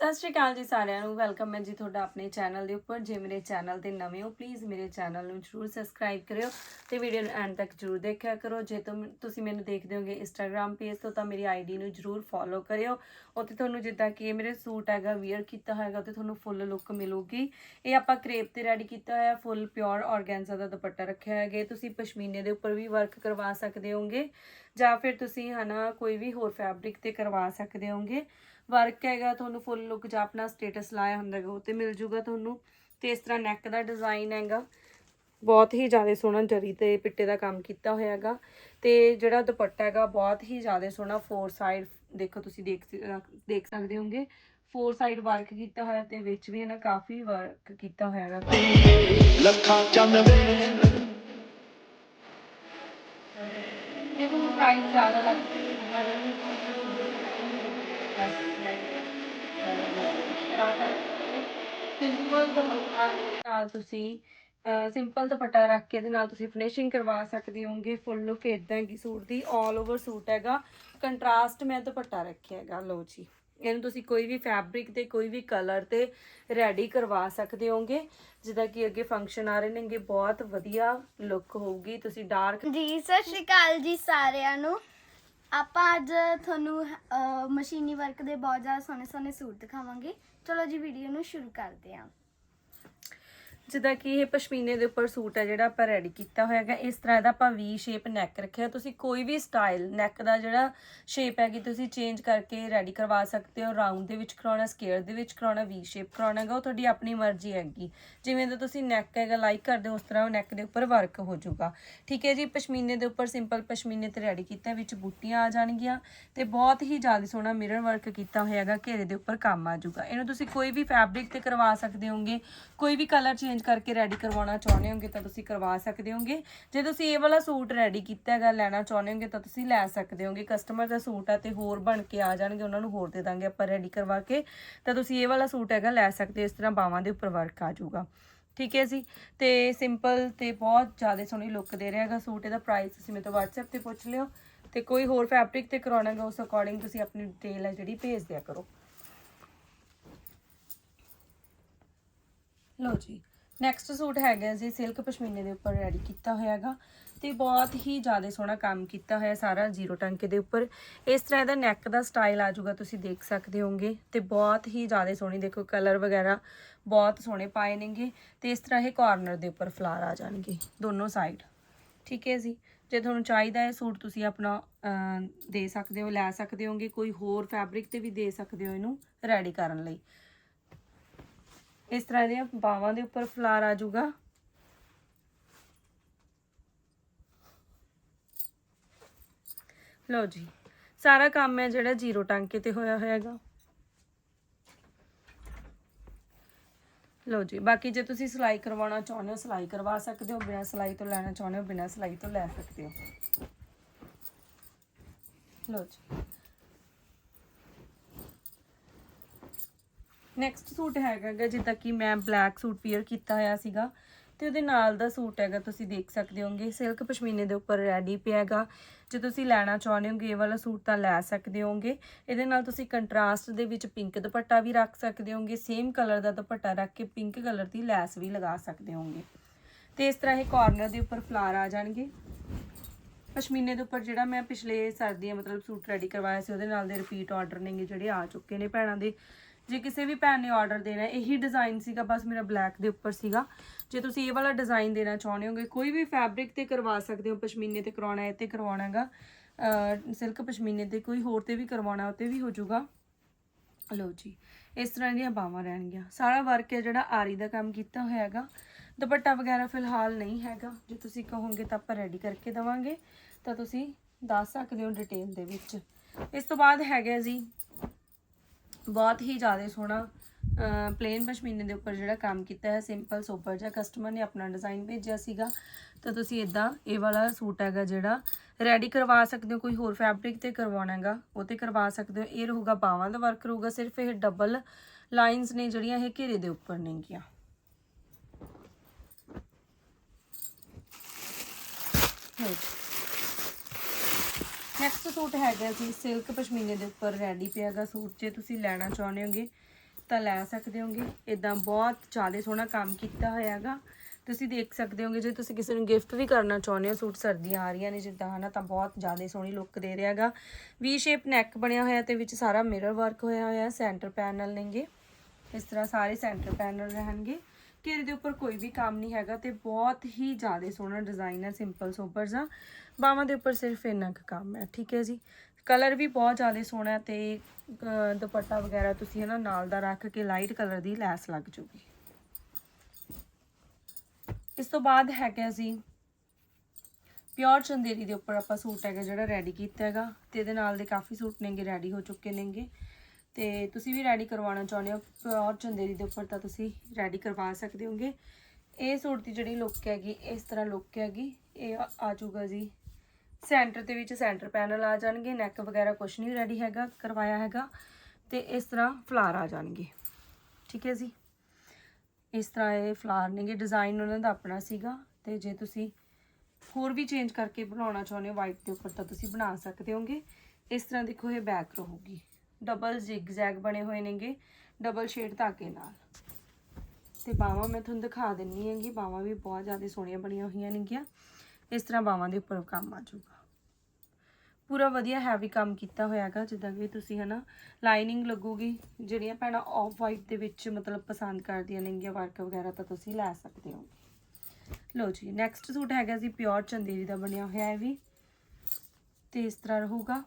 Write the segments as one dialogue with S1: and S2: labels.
S1: ਸਤਿ ਸ਼੍ਰੀ ਅਕਾਲ ਜੀ ਸਾਰਿਆਂ ਨੂੰ। ਵੈਲਕਮ ਹੈ ਜੀ ਤੁਹਾਡਾ ਆਪਣੇ ਚੈਨਲ ਦੇ ਉੱਪਰ। ਜੇ ਮੇਰੇ ਚੈਨਲ ਤੇ ਨਵੇਂ ਹੋ ਪਲੀਜ਼ ਮੇਰੇ ਚੈਨਲ ਨੂੰ ਜਰੂਰ ਸਬਸਕ੍ਰਾਈਬ ਕਰਿਓ ਤੇ ਵੀਡੀਓ ਨੂੰ ਐਂਡ ਤੱਕ ਜਰੂਰ ਦੇਖਿਆ ਕਰੋ। ਜੇ ਤੁਮ, ਤੁਸੀਂ ਮੈਨੂੰ ਦੇਖਦੇ ਹੋਗੇ ਇੰਸਟਾਗ੍ਰam ਪੇਜ ਤੋਂ, ਤਾਂ ਮੇਰੀ ਆਈਡੀ ਨੂੰ ਜਰੂਰ ਫੋਲੋ ਕਰਿਓ। ਉੱਥੇ ਤੁਹਾਨੂੰ ਜਿੱਦਾਂ ਕਿ ਇਹ ਮੇਰੇ ਸੂਟ ਹੈਗਾ ਵੀਅਰ ਕੀਤਾ ਹੋਏਗਾ ਤੇ ਤੁਹਾਨੂੰ ਫੁੱਲ ਲੁੱਕ ਮਿਲੂਗੀ। ਇਹ ਆਪਾਂ ਕ੍ਰੇਪ ਤੇ ਰੈਡੀ ਕੀਤਾ ਹੋਇਆ ਫੁੱਲ ਪਿਓਰ ਆਰਗੈਂਜ਼ਾ ਦਾ ਦੁਪੱਟਾ ਰੱਖਿਆ ਹੈਗਾ। ਤੁਸੀਂ ਪਸ਼ਮੀਨੇ ਦੇ ਉੱਪਰ ਵੀ ਵਰਕ ਕਰਵਾ ਸਕਦੇ ਹੋਗੇ। ਜਾਂ ਫਿਰ ਤੁਸੀਂ ਹਨਾ ਕੋਈ ਵੀ ਹੋਰ ਫੈਬਰਿਕ ਤੇ ਕਰਵਾ ਸਕਦੇ ਹੋਗੇ ਵਰਕ ਹੈਗਾ, ਤੁਹਾਨੂੰ ਫੁੱਲ ਲੁੱਕ ਜਾਂ ਆਪਣਾ ਸਟੇਟਸ ਲਾਇਆ ਹੁੰਦਾ ਹੈਗਾ, ਉਹ ਤੇ ਮਿਲ ਜੂਗਾ ਤੁਹਾਨੂੰ। ਤੇ ਇਸ ਤਰ੍ਹਾਂ ਨੈਕ ਦਾ ਡਿਜ਼ਾਈਨ ਹੈਗਾ। ਬਹੁਤ ਹੀ ਜ਼ਿਆਦਾ ਸੋਹਣਾ ਜਰੀ ਤੇ ਪਿੱਟੇ ਦਾ ਕੰਮ ਕੀਤਾ ਹੋਇਆ ਹੈਗਾ। ਤੇ ਜਿਹੜਾ ਦੁਪੱਟਾ ਹੈਗਾ, ਬਹੁਤ ਹੀ ਜ਼ਿਆਦਾ ਸੋਹਣਾ ਫੋਰ ਸਾਈਡ ਦੇਖੋ ਤੁਸੀਂ ਦੇਖ ਦੇਖ ਸਕਦੇ ਹੋਗੇ ਫੋਰ ਸਾਈਡ ਵਰਕ ਕੀਤਾ ਹੋਇਆ ਤੇ ਵਿੱਚ ਵੀ ਇਹਨਾਂ ਕਾਫੀ ਵਰਕ ਕੀਤਾ ਹੋਇਆ ਹੈਗਾ।
S2: ਲੱਖਾਂ ਚੰਨ ਵੇ
S1: ਇਹਨੂੰ ਪ੍ਰਾਈਸ ਜ਼ਿਆਦਾ ਸਿੰਪਲ ਦੁਪੱਟਾ ਨਾਲ ਤੁਸੀਂ ਸਿੰਪਲ ਦੁਪੱਟਾ ਰੱਖ ਕੇ ਇਹਦੇ ਨਾਲ ਤੁਸੀਂ ਫਿਨਿਸ਼ਿੰਗ ਕਰਵਾ ਸਕਦੇ ਹੋਗੇ ਫੁੱਲ ਲੁੱਕ ਇਦਾਂ ਹੈਗੀ ਸੂਟ ਦੀ 올 ਓਵਰ ਸੂਟ ਹੈਗਾ। ਕੰਟਰਾਸਟ ਮੈਂ ਦੁਪੱਟਾ ਰੱਖਿਆ ਹੈਗਾ ਲੋ ਜੀ। ਇਹਨੂੰ ਤੁਸੀਂ ਕੋਈ ਵੀ ਫੈਬਰਿਕ ਤੇ ਕੋਈ ਵੀ ਕਲਰ ਤੇ ਰੈਡੀ ਕਰਵਾ ਸਕਦੇ ਹੋਗੇ। ਜਿੱਦਾਂ ਕਿ ਅੱਗੇ ਫੰਕਸ਼ਨ ਆ ਰਹੇ ਨੇਗੇ ਬਹੁਤ ਵਧੀਆ ਲੁੱਕ ਹੋਊਗੀ। ਤੁਸੀਂ ਡਾਰਕ
S3: ਜੀ ਸਤਿ ਸ਼੍ਰੀ ਅਕਾਲ ਜੀ ਸਾਰਿਆਂ ਨੂੰ। ਆਪਾਂ ਅੱਜ ਤੁਹਾਨੂੰ ਅਹ, ਮਸ਼ੀਨੀ ਵਰਕ ਦੇ ਬਹੁਤ ਜ਼ਿਆਦਾ ਸੋਹਣੇ ਸੋਹਣੇ ਸੂਟ ਦਿਖਾਵਾਂਗੇ। ਚਲੋ ਜੀ ਵੀਡੀਓ ਨੂੰ ਸ਼ੁਰੂ ਕਰਦੇ ਹਾਂ
S1: ਜਿੱਦਾਂ ਕਿ ਇਹ ਪਸ਼ਮੀਨੇ ਦੇ ਉੱਪਰ ਸੂਟ ਹੈ ਜਿਹੜਾ ਆਪਾਂ ਰੈਡੀ ਕੀਤਾ ਹੋਇਆ ਹੈਗਾ। ਇਸ ਤਰ੍ਹਾਂ ਦਾ ਆਪਾਂ ਵੀ ਸ਼ੇਪ ਨੈਕ ਰੱਖਿਆ। ਤੁਸੀਂ ਕੋਈ ਵੀ ਸਟਾਈਲ ਨੈਕ ਦਾ ਜਿਹੜਾ ਸ਼ੇਪ ਹੈਗੀ, ਤੁਸੀਂ ਚੇਂਜ ਕਰਕੇ ਰੈਡੀ ਕਰਵਾ ਸਕਦੇ ਹੋ। ਰਾਉਂਡ ਦੇ ਵਿੱਚ ਕਰਾਉਣਾ ਸਕੇਅਰ ਦੇ ਵਿੱਚ ਕਰਾਉਣਾ ਵੀ ਸ਼ੇਪ ਕਰਾਉਣਾ ਹੈਗਾ। ਉਹ ਤੁਹਾਡੀ ਆਪਣੀ ਮਰਜ਼ੀ ਹੈਗੀ। ਜਿਵੇਂ ਦਾ ਤੁਸੀਂ ਨੈਕ ਹੈਗਾ ਲਾਈਕ ਕਰਦੇ ਹੋ, ਉਸ ਤਰ੍ਹਾਂ ਉਹ ਨੈਕ ਦੇ ਉੱਪਰ ਵਰਕ ਹੋ ਜਾਊਗਾ। ਠੀਕ ਹੈ ਜੀ, ਪਸ਼ਮੀਨੇ ਦੇ ਉੱਪਰ ਸਿੰਪਲ ਪਸ਼ਮੀਨੇ ਤੇ ਰੈਡੀ ਕੀਤਾ, ਵਿੱਚ ਬੂਟੀਆਂ ਆ ਜਾਣਗੀਆਂ ਤੇ ਬਹੁਤ ਹੀ ਜ਼ਿਆਦਾ ਸੋਹਣਾ ਮਿਰਰ ਵਰਕ ਕੀਤਾ ਹੋਇਆ ਹੈਗਾ। ਘੇਰੇ ਦੇ ਉੱਪਰ ਕੰਮ ਆ ਜਾਊਗਾ। ਇਹਨੂੰ ਤੁਸੀਂ ਕੋਈ ਵੀ ਫੈਬਰਿਕ ਤੇ ਕਰਵਾ ਸਕਦੇ ਹੋਗੇ, ਕੋਈ ਵੀ ਕਲਰ ਚੇਂਜ ਕਰਕੇ ਰੈਡੀ ਕਰਵਾਉਣਾ ਚਾਹੁੰਦੇ ਹੋਗੇ ਤਾਂ ਤੁਸੀਂ ਕਰਵਾ ਸਕਦੇ ਹੋਗੇ। ਜੇ ਤੁਸੀਂ ਇਹ ਵਾਲਾ ਸੂਟ ਰੈਡੀ ਕੀਤਾ ਹੈਗਾ, ਲੈਣਾ ਚਾਹੁੰਦੇ ਹੋਗੇ ਤਾਂ ਤੁਸੀਂ ਲੈ ਸਕਦੇ ਹੋਗੇ। ਕਸਟਮਰ ਦਾ ਸੂਟ ਆ ਤੇ ਹੋਰ ਬਣ ਕੇ ਆ ਜਾਣਗੇ, ਉਹਨਾਂ ਨੂੰ ਹੋਰ ਦੇ ਦਾਂਗੇ ਆਪਾਂ ਰੈਡੀ ਕਰਵਾ ਕੇ। ਤਾਂ ਤੁਸੀਂ ਇਹ ਵਾਲਾ ਸੂਟ ਹੈਗਾ, ਲੈ ਸਕਦੇ ਹੋ। ਇਸ ਤਰ੍ਹਾਂ ਬਾਹਾਂ ਦੇ ਉੱਪਰ ਵਰਕ ਆ ਜਾਊਗਾ। ਠੀਕ ਹੈ ਜੀ? ਤੇ ਸਿੰਪਲ ਤੇ ਬਹੁਤ ਜ਼ਿਆਦਾ ਸੋਹਣੀ ਲੁੱਕ ਦੇ ਰਿਹਾ ਹੈਗਾ ਸੂਟ, ਇਹਦਾ ਪ੍ਰਾਈਸ ਤੁਸੀਂ ਮੇਰੇ ਤੋਂ WhatsApp ਤੇ ਪੁੱਛ ਲਿਓ। ਤੇ ਕੋਈ ਹੋਰ ਫੈਬਰਿਕ ਤੇ ਕਰਾਉਣਾ ਹੈਗਾ, ਉਸ ਅਕੋਰਡਿੰਗ ਤੁਸੀਂ ਆਪਣੀ ਡਿਟੇਲ ਹੈ ਜਿਹੜੀ ਭੇਜ ਦਿਆ ਕਰੋ। ਲਓ ਜੀ ਨੈਕਸਟ ਸੂਟ ਹੈਗਾ ਜੀ ਸਿਲਕ ਪਸ਼ਮੀਨੇ ਦੇ ਉੱਪਰ ਰੈਡੀ ਕੀਤਾ ਹੋਇਆ ਹੈਗਾ ਤੇ ਬਹੁਤ ਹੀ ਜ਼ਿਆਦਾ ਸੋਹਣਾ ਕੰਮ ਕੀਤਾ ਹੋਇਆ ਸਾਰਾ ਜ਼ੀਰੋ ਟਾਂਕੇ ਦੇ ਉੱਪਰ। ਇਸ ਤਰ੍ਹਾਂ ਦਾ ਨੈਕ ਦਾ ਸਟਾਈਲ ਆ ਜਾਊਗਾ, ਤੁਸੀਂ ਦੇਖ ਸਕਦੇ ਹੋਗੇ ਤੇ ਬਹੁਤ ਹੀ ਜ਼ਿਆਦਾ ਸੋਹਣੀ, ਦੇਖੋ ਕਲਰ ਵਗੈਰਾ ਬਹੁਤ ਸੋਹਣੇ ਪਾਏ ਨੇਗੇ ਤੇ ਇਸ ਤਰ੍ਹਾਂ ਇਹ ਕਾਰਨਰ ਦੇ ਉੱਪਰ ਫਲਾਰ ਆ ਜਾਣਗੇ, ਦੋਨੋਂ ਸਾਈਡ ਠੀਕ ਹੈ ਜੀ? ਜੇ ਤੁਹਾਨੂੰ ਚਾਹੀਦਾ ਹੈ ਸੂਟ ਤੁਸੀਂ ਆਪਣਾ ਦੇ ਸਕਦੇ ਹੋ, ਲੈ ਸਕਦੇ ਹੋਗੇ ਕੋਈ ਹੋਰ ਫੈਬਰਿਕ ਤੇ ਵੀ ਦੇ ਸਕਦੇ ਹੋ ਇਹਨੂੰ ਰੈਡੀ ਕਰਨ ਲਈ। ਇਸ ਤਰ੍ਹਾਂ ਦੀਆਂ ਬਾਵਾਂ ਦੇ ਉੱਪਰ ਫਲਾਰ ਆ ਜਾਊਗਾ। ਲਓ ਜੀ, ਸਾਰਾ ਕੰਮ ਹੈ ਜਿਹੜਾ ਜ਼ੀਰੋ ਟਾਂਕੇ ਤੇ ਹੋਇਆ ਹੋਇਆਗਾ। ਲਓ ਜੀ, ਬਾਕੀ ਜੇ ਤੁਸੀਂ ਸਿਲਾਈ ਕਰਵਾਉਣਾ ਚਾਹੁੰਦੇ ਹੋ, ਸਿਲਾਈ ਕਰਵਾ ਸਕਦੇ ਹੋ, ਬਿਨਾਂ ਸਿਲਾਈ ਤੋਂ ਲੈਣਾ ਚਾਹੁੰਦੇ ਹੋ, ਬਿਨਾਂ ਸਿਲਾਈ ਤੋਂ ਲੈ ਸਕਦੇ ਹੋ। ਲਓ ਜੀ ਨੈਕਸਟ ਸੂਟ ਹੈਗਾ ਗਾ ਜਿੱਦਾਂ ਕਿ ਮੈਂ ਬਲੈਕ ਸੂਟ ਪੀਅਰ ਕੀਤਾ ਹੋਇਆ ਸੀਗਾ ਤੇ ਉਹਦੇ ਨਾਲ ਦਾ ਸੂਟ ਹੈਗਾ, ਤੁਸੀਂ ਦੇਖ ਸਕਦੇ ਹੋਗੇ। ਸਿਲਕ ਪਸ਼ਮੀਨੇ ਦੇ ਉੱਪਰ ਰੈਡੀ ਪਿਆ ਹੈਗਾ। ਜੇ ਤੁਸੀਂ ਲੈਣਾ ਚਾਹੁੰਦੇ ਹੋਗੇ, ਇਹ ਵਾਲਾ ਸੂਟ ਤਾਂ ਲੈ ਸਕਦੇ ਹੋਗੇ। ਇਹਦੇ ਨਾਲ ਤੁਸੀਂ ਕੰਟਰਾਸਟ ਦੇ ਵਿੱਚ ਪਿੰਕ ਦੁਪੱਟਾ ਵੀ ਰੱਖ ਸਕਦੇ ਹੋਗੇ। ਸੇਮ ਕਲਰ ਦਾ ਦੁਪੱਟਾ ਰੱਖ ਕੇ ਪਿੰਕ ਕਲਰ ਦੀ ਲੈਸ ਵੀ ਲਗਾ ਸਕਦੇ ਹੋਗੇ। ਤੇ ਇਸ ਤਰ੍ਹਾਂ ਇਹ ਕਾਰਨਰ ਦੇ ਉੱਪਰ ਫਲਾਰ ਆ ਜਾਣਗੇ। ਪਸ਼ਮੀਨੇ ਦੇ ਉੱਪਰ ਜਿਹੜਾ ਮੈਂ ਪਿਛਲੇ ਸਰਦੀਆਂ ਮਤਲਬ ਸੂਟ ਰੈਡੀ ਕਰਵਾਇਆ ਸੀ, ਉਹਦੇ ਨਾਲ ਦੇ ਰਿਪੀਟ ਆਰਡਰ ਨੇਗੇ ਜਿਹੜੇ ਆ ਚੁੱਕੇ ਨੇ ਭੈਣਾਂ ਦੇ। ਜੇ ਕਿਸੇ ਵੀ ਭੈਣ ਨੇ ਆਰਡਰ ਦੇਣਾ ਇਹੀ ਡਿਜ਼ਾਈਨ ਸੀਗਾ, ਬਸ ਮੇਰਾ ਬਲੈਕ ਦੇ ਉੱਪਰ ਸੀਗਾ। ਜੇ ਤੁਸੀਂ ਇਹ ਵਾਲਾ ਡਿਜ਼ਾਈਨ ਦੇਣਾ ਚਾਹੁੰਦੇ ਹੋਗੇ, ਕੋਈ ਵੀ ਫੈਬਰਿਕ ਤੇ ਕਰਵਾ ਸਕਦੇ ਹੋ, ਪਸ਼ਮੀਨੇ ਤੇ ਕਰਵਾਉਣਾ ਹੈ ਤੇ ਕਰਵਾਉਣਾ ਹੈਗਾ। ਸਿਲਕ ਪਸ਼ਮੀਨੇ ਤੇ, ਕੋਈ ਹੋਰ ਤੇ ਵੀ ਕਰਵਾਉਣਾ, ਉਹ ਤੇ ਵੀ ਹੋ ਜਾਊਗਾ। ਲਓ ਜੀ, ਇਸ ਤਰ੍ਹਾਂ ਦੀਆਂ ਬਾਵਾਂ ਰਹਿਣਗੀਆਂ। ਸਾਰਾ ਵਰਕ ਹੈ ਜਿਹੜਾ ਆਰੀ ਦਾ ਕੰਮ ਕੀਤਾ ਹੋਇਆ ਹੈਗਾ। ਦੁਪੱਟਾ ਵਗੈਰਾ ਫਿਲਹਾਲ ਨਹੀਂ ਹੈਗਾ। ਜੇ ਤੁਸੀਂ ਕਹੋਗੇ ਤਾਂ ਆਪਾਂ ਰੈਡੀ ਕਰਕੇ ਦਵਾਂਗੇ। ਤਾਂ ਤੁਸੀਂ ਦੱਸ ਸਕਦੇ ਹੋ ਡਿਟੇਲ ਦੇ ਵਿੱਚ। ਇਸ ਤੋਂ ਬਾਅਦ ਹੈਗਾ ਜੀ ਬਹੁਤ ਹੀ ਜ਼ਿਆਦਾ ਸੋਹਣਾ ਪਲੇਨ ਪਸ਼ਮੀਨੇ ਦੇ ਉੱਪਰ ਜਿਹੜਾ ਕੰਮ ਕੀਤਾ ਹੈ ਸਿੰਪਲ ਸੋਬਰ ਜਿਹਾ। ਕਸਟਮਰ ਨੇ ਆਪਣਾ ਡਿਜ਼ਾਈਨ ਭੇਜਿਆ ਸੀਗਾ। ਤਾਂ ਤੁਸੀਂ ਇਦਾਂ ਇਹ ਵਾਲਾ ਸੂਟ ਹੈਗਾ ਜਿਹੜਾ ਰੈਡੀ ਕਰਵਾ ਸਕਦੇ ਹੋ, ਕੋਈ ਹੋਰ ਫੈਬਰਿਕ ਤੇ ਕਰਵਾਉਣਾ ਹੈਗਾ, ਉਹ ਤੇ ਕਰਵਾ ਸਕਦੇ ਹੋ। ਇਹ ਰਹੂਗਾ ਬਾਹਾਂ ਦਾ ਵਰਕ ਰਹੂਗਾ, ਸਿਰਫ ਇਹ ਡਬਲ ਲਾਈਨਸ ਨੇ ਜਿਹੜੀਆਂ, ਇਹ ਘੇਰੇ ਦੇ ਉੱਪਰ ਨੇਗੀਆਂ ਨੈਕਸਟ ਸੂਟ ਹੈਗਾ ਜੀ ਸਿਲਕ ਪਸ਼ਮੀਨੇ ਦੇ ਉੱਪਰ ਰੈਡੀ ਪਿਆਗਾ ਸੂਟ, ਜੇ ਤੁਸੀਂ ਲੈਣਾ ਚਾਹੁੰਦੇ ਹੋਗੇ ਤਾਂ ਲੈ ਸਕਦੇ ਹੋਗੇ। ਇਦਾਂ ਬਹੁਤ ਜ਼ਿਆਦਾ ਸੋਹਣਾ ਕੰਮ ਕੀਤਾ ਹੋਇਆ ਹੈਗਾ। ਤੁਸੀਂ ਦੇਖ ਸਕਦੇ ਹੋਗੇ, ਜੇ ਤੁਸੀਂ ਕਿਸੇ ਨੂੰ ਗਿਫਟ ਵੀ ਕਰਨਾ ਚਾਹੁੰਦੇ ਹੋ, ਸੂਟ ਸਰਦੀਆਂ ਆ ਰਹੀਆਂ ਨੇ ਜਿੱਦਾਂ, ਹਨਾ, ਤਾਂ ਬਹੁਤ ਜ਼ਿਆਦਾ ਸੋਹਣੀ ਲੁੱਕ ਦੇ ਰਿਹਾ ਹੈਗਾ। ਵੀ ਸ਼ੇਪ ਨੈਕ ਬਣਿਆ ਹੋਇਆ ਤੇ ਵਿੱਚ ਸਾਰਾ ਮਿਰਰ ਵਰਕ ਹੋਇਆ ਹੋਇਆ ਸੈਂਟਰ ਪੈਨਲ ਨੇਗੇ। ਇਸ ਤਰ੍ਹਾਂ ਸਾਰੇ ਸੈਂਟਰ ਪੈਨਲ ਰਹਿਣਗੇ। ਘੇਰੇ ਦੇ ਉੱਪਰ ਕੋਈ ਵੀ ਕੰਮ ਨਹੀਂ ਹੈਗਾ ਤੇ ਬਹੁਤ ਹੀ ਜ਼ਿਆਦਾ ਸੋਹਣਾ ਡਿਜ਼ਾਈਨ ਹੈ ਸਿੰਪਲ ਸੋਬਰ ਜਾਂ ਬਾਹਾਂ ਦੇ ਉੱਪਰ ਸਿਰਫ ਇੰਨਾ ਕੁ ਕੰਮ ਹੈ, ਠੀਕ ਹੈ ਜੀ? ਕਲਰ ਵੀ ਬਹੁਤ ਜ਼ਿਆਦਾ ਸੋਹਣਾ ਹੈ ਤੇ ਦੁਪੱਟਾ ਵਗੈਰਾ ਤੁਸੀਂ ਹਨਾ ਨਾਲ ਦਾ ਰੱਖ ਕੇ ਲਾਈਟ ਕਲਰ ਦੀ ਲੈਸ ਲੱਗ ਜੂਗੀ। ਇਸ ਤੋਂ ਬਾਅਦ ਹੈਗਾ ਜੀ ਪਿਓਰ ਚੰਦੇਰੀ ਦੇ ਉੱਪਰ ਆਪਾਂ ਸੂਟ ਹੈਗਾ ਜਿਹੜਾ ਰੈਡੀ ਕੀਤਾ ਹੈਗਾ ਤੇ ਇਹਦੇ ਨਾਲ ਦੇ ਕਾਫੀ ਸੂਟ ਨੇਗੇ ਰੈਡੀ ਹੋ ਚੁੱਕੇ ਨੇਗੇ। ਤੇ ਤੁਸੀਂ ਵੀ ਰੈਡੀ ਕਰਵਾਉਣਾ ਚਾਹੁੰਦੇ ਹੋ ਪਿਓਰ ਚੰਦੇਰੀ ਦੇ ਉੱਪਰ ਤਾਂ ਤੁਸੀਂ ਰੈਡੀ ਕਰਵਾ ਸਕਦੇ ਹੋਗੇ। ਇਹ ਸੂਟ ਦੀ ਜਿਹੜੀ ਲੁੱਕ ਹੈਗੀ, ਇਸ ਤਰ੍ਹਾਂ ਲੁੱਕ ਹੈਗੀ, ਇਹ ਆ- ਆ ਜਾਊਗਾ ਜੀ। ਸੈਂਟਰ ਦੇ ਵਿੱਚ ਸੈਂਟਰ ਪੈਨਲ ਆ ਜਾਣਗੇ ਨੈਕ ਵਗੈਰਾ ਕੁਝ ਨਹੀਂ ਰੈਡੀ ਹੈਗਾ, ਕਰਵਾਇਆ ਹੈਗਾ, ਤੇ ਇਸ ਤਰ੍ਹਾਂ ਫਲਾਰ ਆ ਜਾਣਗੇ। ਠੀਕ ਹੈ ਜੀ? ਇਸ ਤਰ੍ਹਾਂ ਇਹ ਫਲਾਰ ਨੇਗੇ ਡਿਜ਼ਾਈਨ ਉਹਨਾਂ ਦਾ ਆਪਣਾ ਸੀਗਾ, ਤੇ ਜੇ ਤੁਸੀਂ ਹੋਰ ਵੀ ਚੇਂਜ ਕਰਕੇ ਬਣਾਉਣਾ ਚਾਹੁੰਦੇ ਹੋ ਵਾਈਟ ਦੇ ਉੱਪਰ ਤਾਂ ਤੁਸੀਂ ਬਣਾ ਸਕਦੇ ਹੋਗੇ। ਇਸ ਤਰ੍ਹਾਂ ਦੇਖੋ ਇਹ ਬੈਕ ਰਹੂਗੀ। ਡਬਲ ਜ਼ਿਗਜ਼ੈਗ ਬਣੇ ਹੋਏ ਨੇਗੇ ਡਬਲ ਸ਼ੇਡ ਧਾਗੇ ਨਾਲ। ਤੇ ਬਾਹਾਂ ਮੈਂ ਤੁਹਾਨੂੰ ਦਿਖਾ ਦਿੰਨੀ ਹੈਗੀ ਬਾਹਾਂ ਵੀ ਬਹੁਤ ਜ਼ਿਆਦਾ ਸੋਹਣੀਆਂ ਬਣੀਆਂ ਹੋਈਆਂ ਨੇਗੀਆਂ। ਇਸ ਤਰ੍ਹਾਂ ਬਾਹਾਂ ਦੇ ਉੱਪਰ ਕੰਮ ਆ ਜਾਊਗਾ। ਪੂਰਾ ਵਧੀਆ ਹੈਵੀ ਕੰਮ ਕੀਤਾ ਹੋਇਆ ਹੈਗਾ, ਜਿੱਦਾਂ ਕਿ ਤੁਸੀਂ ਹਨਾ ਲਾਈਨਿੰਗ ਲੱਗੂਗੀ, ਜਿਹੜੀਆਂ ਭੈਣਾਂ ਆਫ ਵਾਈਟ ਦੇ ਵਿੱਚ ਮਤਲਬ ਪਸੰਦ ਕਰਦੀਆਂ ਨੇਗੀਆਂ ਵਰਕ ਵਗੈਰਾ ਤਾਂ ਤੁਸੀਂ ਲੈ ਸਕਦੇ ਹੋ। ਲੋ ਜੀ ਨੈਕਸਟ ਸੂਟ ਹੈਗਾ ਜੀ ਪਿਓਰ ਚੰਦੇਰੀ ਦਾ ਬਣਿਆ ਹੋਇਆ ਹੈ ਵੀ। ਤੇ ਇਸ ਤਰ੍ਹਾਂ ਰਹੂਗਾ।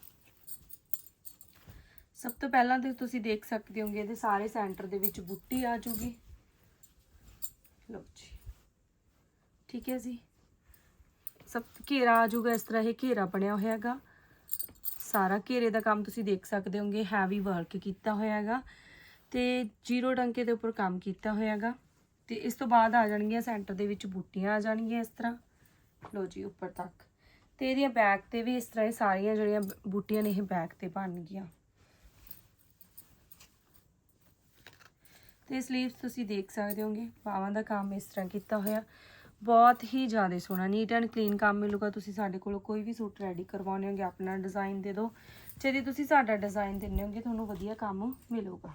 S1: ਸਭ ਤੋਂ ਪਹਿਲਾਂ ਤੇ ਤੁਸੀਂ ਦੇਖ ਸਕਦੇ ਹੋਗੇ ਇਹਦੇ ਸਾਰੇ ਸੈਂਟਰ ਦੇ ਵਿੱਚ ਬੁੱਟੀ ਆ ਜੂਗੀ। ਲਓ ਜੀ। ਠੀਕ ਹੈ ਜੀ। ਸਭ ਘੇਰਾ ਆ ਜੂਗਾ, ਇਸ ਤਰ੍ਹਾਂ ਇਹ ਘੇਰਾ ਬਣਿਆ ਹੋਇਆ ਹੈਗਾ ਸਾਰਾ ਘੇਰੇ ਦਾ ਕੰਮ ਤੁਸੀਂ ਦੇਖ ਸਕਦੇ ਹੋਗੇ ਹੈਵੀ ਵਰਕ ਕੀਤਾ ਹੋਇਆ ਹੈਗਾ ਤੇ ਜ਼ੀਰੋ ਟੰਕੇ ਦੇ ਉੱਪਰ ਕੰਮ ਕੀਤਾ ਹੋਇਆ ਹੈਗਾ ਤੇ ਇਸ ਤੋਂ ਬਾਅਦ ਆ ਜਾਣਗੀਆਂ ਸੈਂਟਰ ਦੇ ਵਿੱਚ ਬੂਟੀਆਂ ਆ ਜਾਣਗੀਆਂ ਇਸ ਤਰ੍ਹਾਂ। ਲੋ ਜੀ, ਉੱਪਰ ਤੱਕ। ਤੇ ਇਹਦੀਆਂ ਬੈਕ ਤੇ ਵੀ ਇਸ ਤਰ੍ਹਾਂ ਇਹ ਸਾਰੀਆਂ ਜਿਹੜੀਆਂ ਬੂਟੀਆਂ ਨੇ ਇਹ ਬੈਕ ਤੇ ਬਣ ਗਈਆਂ ਤੇ ਸਲੀਵਸ ਤੁਸੀਂ ਦੇਖ ਸਕਦੇ ਹੋਗੇ ਬਾਹਾਂ ਦਾ ਕੰਮ ਇਸ ਤਰ੍ਹਾਂ ਕੀਤਾ ਹੋਇਆ। ਬਹੁਤ ਹੀ ਜ਼ਿਆਦਾ ਸੋਹਣਾ ਨੀਟ ਐਂਡ ਕਲੀਨ ਕੰਮ ਮਿਲੂਗਾ। ਤੁਸੀਂ ਸਾਡੇ ਕੋਲੋਂ ਕੋਈ ਵੀ ਸੂਟ ਰੈਡੀ ਕਰਵਾਉਣੇ ਹੋਗੇ, ਆਪਣਾ ਡਿਜ਼ਾਈਨ ਦੇ ਦਿਓ। ਜੇ ਤੁਸੀਂ ਸਾਡਾ ਡਿਜ਼ਾਈਨ ਦਿੰਦੇ ਹੋਗੇ, ਤੁਹਾਨੂੰ ਵਧੀਆ ਕੰਮ ਮਿਲੂਗਾ।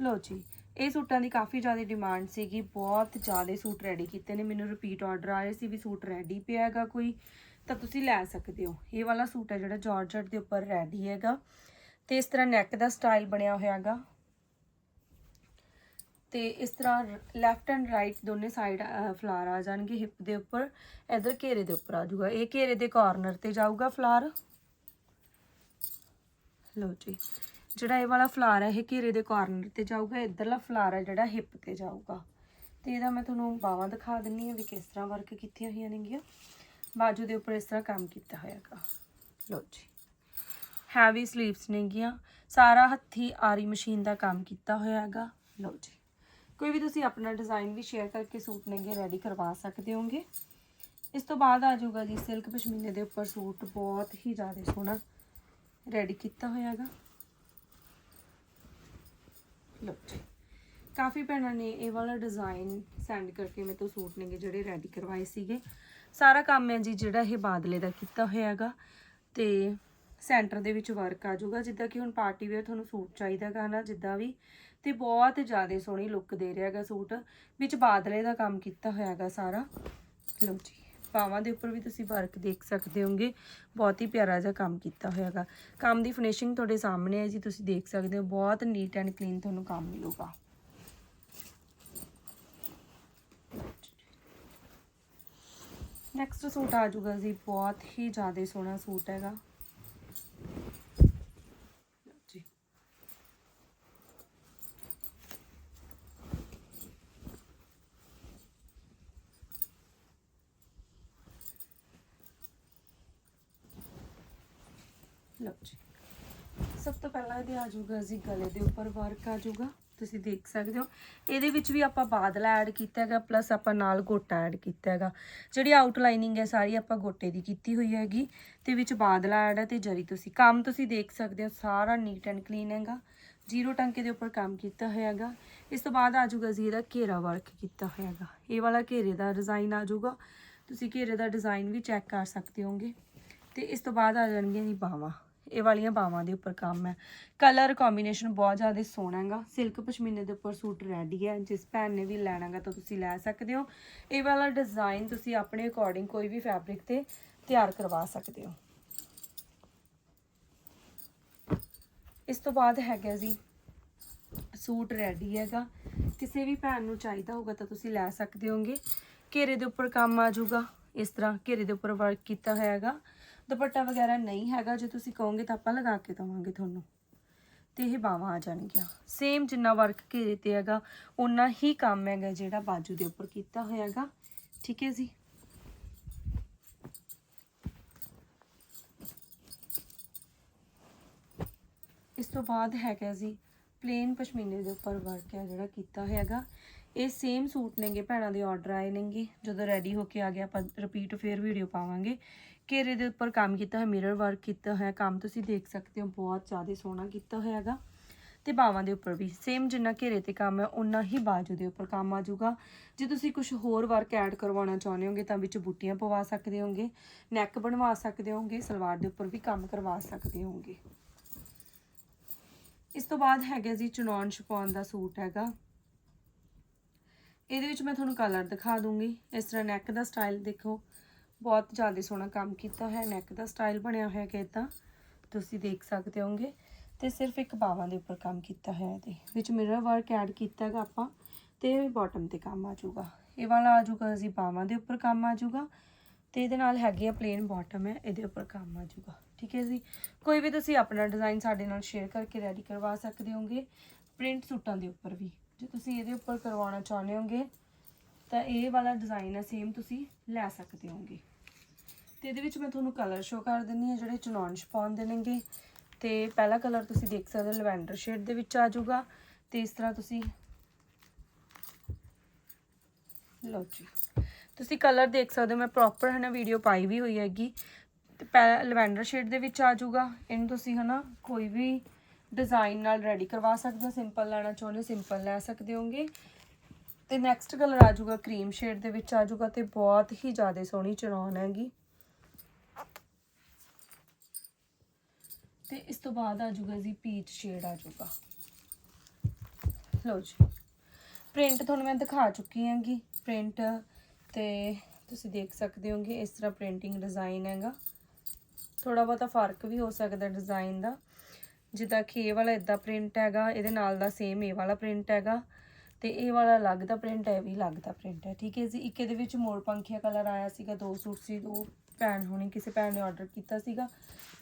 S1: ਲੋ ਜੀ, ਇਹ ਸੂਟਾਂ ਦੀ ਕਾਫੀ ਜ਼ਿਆਦਾ ਡਿਮਾਂਡ ਸੀਗੀ। ਬਹੁਤ ਜ਼ਿਆਦਾ ਸੂਟ ਰੈਡੀ ਕੀਤੇ ਨੇ। ਮੈਨੂੰ ਰਿਪੀਟ ਆਰਡਰ ਆਏ ਸੀ ਵੀ ਸੂਟ ਰੈਡੀ ਪਿਆ ਹੈਗਾ ਕੋਈ। ਤਾਂ ਤੁਸੀਂ ਲੈ ਸਕਦੇ ਹੋ। ਇਹ ਵਾਲਾ ਸੂਟ ਹੈ ਜਿਹੜਾ ਜਾਰਜਟ ਦੇ ਉੱਪਰ ਰੈਡੀ ਹੈਗਾ। ਤੇ ਇਸ ਤਰ੍ਹਾਂ ਨੈਕ ਦਾ ਸਟਾਈਲ ਬਣਿਆ ਹੋਇਆ ਹੈਗਾ। ਤੇ ਇਸ ਤਰ੍ਹਾਂ ਲੈਫਟ ਐਂਡ ਰਾਈਟ ਦੋਨੇ ਸਾਈਡ ਫਲਾਰ ਆ ਜਾਣਗੇ ਹਿਪ ਦੇ ਉੱਪਰ, ਇਧਰ ਘੇਰੇ ਦੇ ਉੱਪਰ ਆ ਜਾਊਗਾ। ਇਹ ਘੇਰੇ ਦੇ ਕਾਰਨਰ ਤੇ ਜਾਊਗਾ ਫਲਾਰ। ਲਓ ਜੀ, ਜਿਹੜਾ ਇਹ ਵਾਲਾ ਫਲਾਰ ਹੈ ਇਹ ਘੇਰੇ ਦੇ ਕਾਰਨਰ ਤੇ ਜਾਊਗਾ, ਇਧਰਲਾ ਫਲਾਰ ਹੈ ਜਿਹੜਾ ਹਿਪ ਤੇ ਜਾਊਗਾ। ਤੇ ਇਹਦਾ ਮੈਂ ਤੁਹਾਨੂੰ ਬਾਹਾਂ ਦਿਖਾ ਦਿੰਨੀ ਆ ਵੀ ਕਿਸ ਤਰ੍ਹਾਂ ਵਰਕ ਕੀਤੀਆਂ ਹੋਈਆਂ ਨੇਗੀਆਂ। ਬਾਜੂ ਦੇ ਉੱਪਰ ਇਸ ਤਰ੍ਹਾਂ ਕੰਮ ਕੀਤਾ ਹੋਇਆਗਾ। ਲਓ ਜੀ ਹੈਵੀ ਸਲੀਵਸ ਨੇਗੀਆਂ। ਸਾਰਾ ਹੱਥੀ ਆਰੀ ਮਸ਼ੀਨ ਦਾ ਕੰਮ ਕੀਤਾ ਹੋਇਆ ਹੈਗਾ ਲਓ ਜੀ ਕੋਈ ਵੀ ਤੁਸੀਂ ਆਪਣਾ ਡਿਜ਼ਾਈਨ ਵੀ ਸ਼ੇਅਰ ਕਰਕੇ ਸੂਟ ਨੇਗੇ ਰੈਡੀ ਕਰਵਾ ਸਕਦੇ ਹੋਗੇ ਇਸ ਤੋਂ ਬਾਅਦ ਆ ਜਾਊਗਾ ਜੀ ਸਿਲਕ ਪਸ਼ਮੀਨੇ ਦੇ ਉੱਪਰ ਸੂਟ ਬਹੁਤ ਹੀ ਜ਼ਿਆਦਾ ਸੋਹਣਾ ਰੈਡੀ ਕੀਤਾ ਹੋਇਆ ਹੈਗਾ ਲਓ ਜੀ, ਕਾਫੀ ਭੈਣਾਂ ਨੇ ਇਹ ਵਾਲਾ ਡਿਜ਼ਾਈਨ ਸੈਂਡ ਕਰਕੇ ਮੇਰੇ ਤੋਂ ਸੂਟ ਨੇਗੇ ਜਿਹੜੇ ਰੈਡੀ ਕਰਵਾਏ ਸੀਗੇ। ਸਾਰਾ ਕੰਮ ਹੈ ਜੀ ਜਿਹੜਾ ਇਹ ਬਾਦਲੇ ਦਾ ਕੀਤਾ ਹੋਇਆ ਹੈਗਾ ਤੇ ਸੈਂਟਰ ਦੇ ਵਿੱਚ ਵਰਕ ਆ ਜਾਊਗਾ। ਜਿੱਦਾਂ ਕਿ ਹੁਣ ਪਾਰਟੀ ਵੇਅਰ ਤੁਹਾਨੂੰ ਸੂਟ ਚਾਹੀਦਾ ਹੈਗਾ ਨਾ, ਜਿੱਦਾਂ ਵੀ ਤੇ ਬਹੁਤ ਜ਼ਿਆਦਾ ਸੋਹਣੀ ਲੁੱਕ ਦੇ ਰਿਹਾ ਹੈਗਾ ਸੂਟ। ਵਿੱਚ ਬਾਦਲੇ ਦਾ ਕੰਮ ਕੀਤਾ ਹੋਇਆ ਹੈਗਾ ਸਾਰਾ। ਲਓ ਜੀ, ਬਾਹਾਂ ਦੇ ਉੱਪਰ ਵੀ ਤੁਸੀਂ ਵਰਕ ਦੇਖ ਸਕਦੇ ਹੋਗੇ। ਬਹੁਤ ਹੀ ਪਿਆਰਾ ਜਿਹਾ ਕੰਮ ਕੀਤਾ ਹੋਇਆ ਹੈਗਾ। ਕੰਮ ਦੀ ਫਿਨਿਸ਼ਿੰਗ ਤੁਹਾਡੇ ਸਾਹਮਣੇ ਹੈ ਜੀ, ਤੁਸੀਂ ਦੇਖ ਸਕਦੇ ਹੋ। ਬਹੁਤ ਨੀਟ ਐਂਡ ਕਲੀਨ ਤੁਹਾਨੂੰ ਕੰਮ ਮਿਲੂਗਾ। ਨੈਕਸਟ ਸੂਟ ਆ ਜਾਊਗਾ ਜੀ। ਬਹੁਤ ਹੀ ਜ਼ਿਆਦਾ ਸੋਹਣਾ ਸੂਟ ਹੈਗਾ ਜੀ ਲਓ ਜੀ। ਸਭ ਤੋਂ ਪਹਿਲਾਂ ਇਹਦੇ ਆ ਜਾਊਗਾ ਜੀ, ਗਲੇ ਦੇ ਉੱਪਰ ਵਰਕ ਆ ਜਾਊਗਾ। ਤੁਸੀਂ ਦੇਖ ਸਕਦੇ ਹੋ। ਇਹਦੇ ਵਿੱਚ ਵੀ ਆਪਾਂ ਬਾਦਲਾ ਐਡ ਕੀਤਾ ਹੈਗਾ ਪਲੱਸ ਆਪਾਂ ਨਾਲ ਗੋਟਾ ਐਡ ਕੀਤਾ ਹੈਗਾ। ਜਿਹੜੀ ਆਊਟਲਾਈਨਿੰਗ ਹੈ, ਸਾਰੀ ਆਪਾਂ ਗੋਟੇ ਦੀ ਕੀਤੀ ਹੋਈ ਹੈਗੀ। ਤੇ ਵਿੱਚ ਬਾਦਲਾ ਐਡ ਹੈ ਤੇ ਜਰੀ ਤੁਸੀਂ, ਕੰਮ ਤੁਸੀਂ ਦੇਖ ਸਕਦੇ ਹੋ, ਸਾਰਾ ਨੀਟ ਐਂਡ ਕਲੀਨ ਹੈਗਾ। ਜ਼ੀਰੋ ਟੰਕੇ ਦੇ ਉੱਪਰ ਕੰਮ ਕੀਤਾ ਹੋਇਆ ਹੈਗਾ। ਇਸ ਤੋਂ ਬਾਅਦ ਆ ਜਾਊਗਾ ਜੀ ਇਹਦਾ ਘੇਰਾ ਵਰਕ ਕੀਤਾ ਹੋਇਆ ਹੈਗਾ। ਇਹ ਵਾਲਾ ਘੇਰੇ ਦਾ ਡਿਜ਼ਾਈਨ ਆ ਜਾਊਗਾ। ਤੁਸੀਂ ਘੇਰੇ ਦਾ ਡਿਜ਼ਾਈਨ ਵੀ ਚੈੱਕ ਕਰ ਸਕਦੇ ਹੋਗੇ ਤੇ ਇਸ ਤੋਂ ਬਾਅਦ ਆ ਜਾਣਗੀਆਂ ਜੀ ਬਾਹਾਂ ਇਹ ਵਾਲੀਆਂ ਬਾਵਾਂ ਦੇ ਉੱਪਰ ਕੰਮ ਹੈ। ਕਲਰ ਕੰਬੀਨੇਸ਼ਨ ਬਹੁਤ ਜ਼ਿਆਦਾ ਸੋਹਣਾ ਹੈਗਾ। ਸਿਲਕ ਪਸ਼ਮੀਨੇ ਦੇ ਉੱਪਰ ਸੂਟ ਰੈਡੀ ਹੈ। ਜਿਸ ਭੈਣ ਨੇ ਵੀ ਲੈਣਾਗਾ ਤਾਂ ਤੁਸੀਂ ਲੈ ਸਕਦੇ ਹੋ। ਇਹ ਵਾਲਾ ਡਿਜ਼ਾਈਨ ਤੁਸੀਂ ਆਪਣੇ ਅਕੋਰਡਿੰਗ ਕੋਈ ਵੀ ਫੈਬਰਿਕ ਤੇ ਤਿਆਰ ਕਰਵਾ ਸਕਦੇ ਹੋ। ਇਸ ਤੋਂ ਬਾਅਦ ਹੈਗਾ ਜੀ, ਸੂਟ ਰੈਡੀ ਹੈਗਾ। ਕਿਸੇ ਵੀ ਭੈਣ ਨੂੰ ਚਾਹੀਦਾ ਹੋਗਾ ਤਾਂ ਤੁਸੀਂ ਲੈ ਸਕਦੇ ਹੋਗੇ। ਘੇਰੇ ਦੇ ਉੱਪਰ ਕੰਮ ਆ ਜਾਊਗਾ। ਇਸ ਤਰ੍ਹਾਂ ਘੇਰੇ ਦੇ ਉੱਪਰ ਵਰਕ ਕੀਤਾ ਹੋਇਆ ਹੈਗਾ। ਦੁਪੱਟਾ ਵਗੈਰਾ ਨਹੀਂ ਹੈਗਾ, ਜੇ ਤੁਸੀਂ ਕਹੋਗੇ ਤਾਂ ਆਪਾਂ ਲਗਾ ਕੇ ਦਵਾਂਗੇ ਤੁਹਾਨੂੰ। ਤੇ ਇਹ ਬਾਵਾਂ ਆ ਜਾਣਗੀਆਂ। ਸੇਮ ਜਿੰਨਾ ਵਰਕ ਘੇਰੇ ਤੇ ਹੈਗਾ ਉਨਾ ਹੀ ਕੰਮ ਹੈਗਾ ਜਿਹੜਾ ਬਾਜੂ ਦੇ ਉੱਪਰ ਕੀਤਾ ਹੋਇਆ ਹੈਗਾ। ਠੀਕ ਹੈ ਜੀ? ਇਸ ਤੋਂ ਬਾਅਦ ਹੈਗਾ ਜੀ ਪਲੇਨ ਪਸ਼ਮੀਨੇ ਦੇ ਉੱਪਰ ਵਰਕ ਹੈ ਜਿਹੜਾ ਕੀਤਾ ਹੈਗਾ। ਇਹ ਸੇਮ ਸੂਟ ਨੇਗੇ, ਭੈਣਾਂ ਦੇ ਆਰਡਰ ਆਏ ਨੇਗੇ। ਜਦੋਂ ਰੈਡੀ ਹੋ ਕੇ ਆ ਗਿਆ, ਆਪਾਂ ਰਿਪੀਟ ਫੇਰ ਵੀਡੀਓ ਪਾਵਾਂਗੇ। ਘੇਰੇ ਦੇ ਉੱਪਰ ਕੰਮ ਕੀਤਾ ਹੋਇਆ ਮਿਰਰ ਵਰਕ ਕੀਤਾ ਹੋਇਆ, ਕੰਮ ਤੁਸੀਂ ਦੇਖ ਸਕਦੇ ਹੋ, ਬਹੁਤ ਜ਼ਿਆਦਾ ਸੋਹਣਾ ਕੀਤਾ ਹੋਇਆ ਹੈਗਾ। ਤੇ ਬਾਵਾਂ ਦੇ ਉੱਪਰ ਵੀ ਸੇਮ ਜਿੰਨਾ ਘੇਰੇ ਤੇ ਕੰਮ ਹੈ ਉਨਾ ਹੀ ਬਾਜੂ ਦੇ ਉੱਪਰ ਕੰਮ ਆ ਜਾਊਗਾ। ਜੇ ਤੁਸੀਂ ਕੁਝ ਹੋਰ ਵਰਕ ਐਡ ਕਰਵਾਉਣਾ ਚਾਹੁੰਦੇ ਹੋਗੇ, ਤਾਂ ਵਿੱਚ ਬੂਟੀਆਂ ਪਵਾ ਸਕਦੇ ਹੋਗੇ ਨੈਕ ਬਣਵਾ ਸਕਦੇ ਹੋਗੇ, ਸਲਵਾਰ ਦੇ ਉੱਪਰ ਵੀ ਕੰਮ ਕਰਵਾ ਸਕਦੇ ਹੋਗੇ। ਇਸ ਤੋਂ ਬਾਅਦ ਹੈਗਾ ਜੀ ਚੁਨੌਨ ਛਪਾਉਣ ਦਾ ਸੂਟ ਹੈਗਾ। ਇਹਦੇ ਵਿੱਚ ਮੈਂ ਤੁਹਾਨੂੰ ਕਲਰ ਦਿਖਾ ਦੂੰਗੀ। ਇਸ ਤਰ੍ਹਾਂ ਨੈਕ ਦਾ ਸਟਾਈਲ ਦੇਖੋ। ਬਹੁਤ ਜ਼ਿਆਦਾ ਸੋਹਣਾ ਕੰਮ ਕੀਤਾ ਹੋਇਆ ਨੈਕ ਦਾ ਸਟਾਈਲ ਬਣਿਆ ਹੋਇਆ ਕਿ ਇਦਾਂ ਤੁਸੀਂ ਦੇਖ ਸਕਦੇ ਹੋਗੇ ਤੇ ਸਿਰਫ ਇੱਕ ਬਾਵਾਂ ਦੇ ਉੱਪਰ ਕੰਮ ਕੀਤਾ ਹੋਇਆ ਇਹਦੇ। ਵਿੱਚ ਮਿਰਰ ਵਰਕ ਐਡ ਕੀਤਾ ਹੈਗਾ ਆਪਾਂ, ਤੇ ਬਾਟਮ ਤੇ ਕੰਮ ਆ ਜਾਊਗਾ। ਇਹ ਵਾਲਾ ਆ ਜਾਊਗਾ, ਅਸੀਂ ਬਾਵਾਂ ਦੇ ਉੱਪਰ ਕੰਮ ਆ ਜਾਊਗਾ। ਤੇ ਇਹਦੇ ਨਾਲ ਹੈਗੀ ਆ ਪਲੇਨ ਬਾਟਮ ਹੈ, ਇਹਦੇ ਉੱਪਰ ਕੰਮ ਆ ਜਾਊਗਾ। ਠੀਕ ਹੈ ਜੀ? ਕੋਈ ਵੀ ਤੁਸੀਂ ਆਪਣਾ ਡਿਜ਼ਾਈਨ ਸਾਡੇ ਨਾਲ ਸ਼ੇਅਰ ਕਰਕੇ ਰੈਡੀ ਕਰਵਾ ਸਕਦੇ ਹੋਗੇ ਪ੍ਰਿੰਟ ਸੂਟਾਂ ਦੇ ਉੱਪਰ ਵੀ। ਜੇ ਤੁਸੀਂ ਇਹਦੇ ਉੱਪਰ ਕਰਵਾਉਣਾ ਚਾਹੁੰਦੇ ਹੋਗੇ ਤਾਂ ਇਹ ਵਾਲਾ ਡਿਜ਼ਾਈਨ ਹੈ ਸੇਮ ਤੁਸੀਂ ਲੈ ਸਕਦੇ ਹੋਗੇ ਤੇ ਇਹਦੇ ਵਿੱਚ ਮੈਂ ਤੁਹਾਨੂੰ ਕਲਰ ਸ਼ੋ ਕਰ ਦਿੰਨੀ ਆ ਜਿਹੜੇ ਚੁਣਾਉਣ ਛਪਾਉਣ ਦੇ ਨੇਗੇ ਤੇ ਪਹਿਲਾ ਕਲਰ ਤੁਸੀਂ ਦੇਖ ਸਕਦੇ ਹੋ ਲਵੈਂਡਰ ਸ਼ੇਡ ਦੇ ਵਿੱਚ ਆ ਜਾਊਗਾ। ਤੇ ਇਸ ਤਰ੍ਹਾਂ ਤੁਸੀਂ ਲਓ ਜੀ। ਤੁਸੀਂ ਕਲਰ ਦੇਖ ਸਕਦੇ ਹੋ, ਮੈਂ ਪ੍ਰੋਪਰ ਹੈ ਨਾ ਵੀਡੀਓ ਪਾਈ ਵੀ ਹੋਈ ਹੈਗੀ। ਤੇ ਪਹਿਲਾ ਲਵੈਂਡਰ ਸ਼ੇਡ ਦੇ ਵਿੱਚ ਆ ਜਾਊਗਾ। ਇਹਨੂੰ ਤੁਸੀਂ ਹਨਾ ਕੋਈ ਵੀ ਡਿਜ਼ਾਈਨ ਨਾਲ ਰੈਡੀ ਕਰਵਾ ਸਕਦੇ ਹੋ। ਸਿੰਪਲ ਲੈਣਾ ਚਾਹੁੰਦੇ ਹੋ ਸਿੰਪਲ ਲੈ ਸਕਦੇ ਹੋਗੇ ਤੇ ਨੈਕਸਟ ਕਲਰ ਆ ਜਾਊਗਾ ਕਰੀਮ ਸ਼ੇਡ ਦੇ ਵਿੱਚ ਆ ਜਾਊਗਾ ਤੇ ਬਹੁਤ ਹੀ ਜ਼ਿਆਦਾ ਸੋਹਣੀ ਚੜਾਉਣ ਹੈਗੀ। ਤੇ ਇਸ ਤੋਂ ਬਾਅਦ ਆ ਜਾਊਗਾ ਜੀ ਪੀਚ ਸ਼ੇਡ ਆ ਜਾਊਗਾ ਲਓ ਜੀ ਪ੍ਰਿੰਟ ਤੁਹਾਨੂੰ ਮੈਂ ਦਿਖਾ ਚੁੱਕੀ ਹਾਂਗੀ। ਪ੍ਰਿੰਟ ਤੇ ਤੁਸੀਂ ਦੇਖ ਸਕਦੇ ਹੋਗੇ ਇਸ ਤਰ੍ਹਾਂ ਪ੍ਰਿੰਟਿੰਗ ਡਿਜ਼ਾਈਨ ਹੈਗਾ। ਥੋੜਾ ਬਹੁਤਾ ਫ਼ਰਕ ਵੀ ਹੋ ਸਕਦਾ ਡਿਜ਼ਾਈਨ ਦਾ। ਜਿੱਦਾਂ ਕਿ ਇਹ ਵਾਲਾ ਇਦਾਂ ਪ੍ਰਿੰਟ ਹੈਗਾ, ਇਹਦੇ ਨਾਲ ਦਾ ਸੇਮ ਇਹ ਵਾਲਾ ਪ੍ਰਿੰਟ ਹੈਗਾ। ਤੇ ਇਹ ਵਾਲਾ ਅਲੱਗ ਦਾ ਪ੍ਰਿੰਟ ਹੈ, ਇਹ ਵੀ ਅਲੱਗ ਦਾ ਪ੍ਰਿੰਟ ਹੈ, ਠੀਕ ਹੈ ਜੀ। ਇੱਕ ਇਹਦੇ ਵਿੱਚ ਮੋਰ ਪੰਖੀਆ ਕਲਰ ਆਇਆ ਸੀਗਾ, ਦੋ ਸੂਟ ਸੀ, ਦੋ ਭੈਣ ਹੋਣੀ, ਕਿਸੇ ਭੈਣ ਨੇ ਆਰਡਰ ਕੀਤਾ ਸੀਗਾ,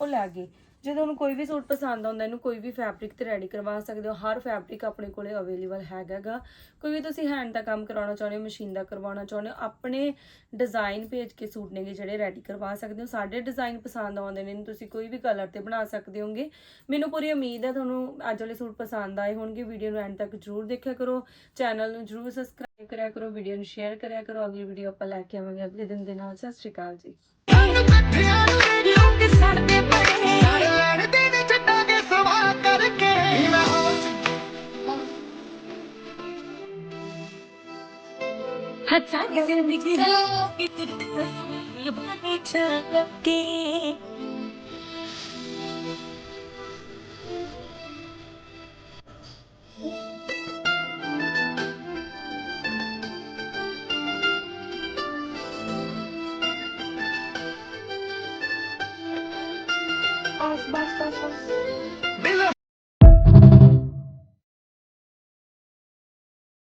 S1: ਉਹ ਲੈ ਗਏ। ਜੇ ਤੁਹਾਨੂੰ ਕੋਈ ਵੀ ਸੂਟ ਪਸੰਦ ਆਉਂਦਾ, ਇਹਨੂੰ ਕੋਈ ਵੀ ਫੈਬਰਿਕ ਤੇ ਰੈਡੀ ਕਰਵਾ ਸਕਦੇ ਹੋ। ਹਰ ਫੈਬਰਿਕ ਆਪਣੇ ਕੋਲੇ ਅਵੇਲੇਬਲ ਹੈਗਾਗਾ। ਕੋਈ ਵੀ ਤੁਸੀਂ ਹੈਂਡ ਦਾ ਕੰਮ ਕਰਾਉਣਾ ਚਾਹੁੰਦੇ ਹੋ ਮਸ਼ੀਨ ਦਾ ਕਰਵਾਉਣਾ ਚਾਹੁੰਦੇ ਹੋ, ਆਪਣੇ ਡਿਜ਼ਾਈਨ ਭੇਜ ਕੇ ਸੂਟ ਨੇਗੇ ਜਿਹੜੇ ਰੈਡੀ ਕਰਵਾ ਸਕਦੇ ਹੋ। ਸਾਡੇ ਡਿਜ਼ਾਈਨ ਪਸੰਦ ਆਉਂਦੇ ਨੇ, ਇਹਨੂੰ ਤੁਸੀਂ ਕੋਈ ਵੀ ਕਲਰ ਤੇ ਬਣਾ ਸਕਦੇ ਹੋਗੇ। ਮੈਨੂੰ ਪੂਰੀ ਉਮੀਦ ਹੈ ਤੁਹਾਨੂੰ ਅੱਜ ਵਾਲੇ ਸੂਟ ਪਸੰਦ ਆਏ ਹੋਣਗੇ। ਵੀਡੀਓ ਨੂੰ ਐਂਡ ਤੱਕ ਜਰੂਰ ਦੇਖਿਆ ਕਰੋ। ਚੈਨਲ ਨੂੰ ਜਰੂਰ ਸਬਸਕ੍ਰਾਈਬ ਕਰਿਆ ਕਰੋ। ਵੀਡੀਓ ਨੂੰ ਸ਼ੇਅਰ ਕਰਿਆ ਕਰੋ। ਅਗਲੀ ਵੀਡੀਓ ਆਪਾਂ ਲੈ ਕੇ ਆਵਾਂਗੇ। ਅਗਲੇ ਦਿਨ ਦੇ ਨਾਲ, ਸਤਿ ਸ਼੍ਰੀ ਅਕਾਲ ਜੀ।
S3: ਬਸ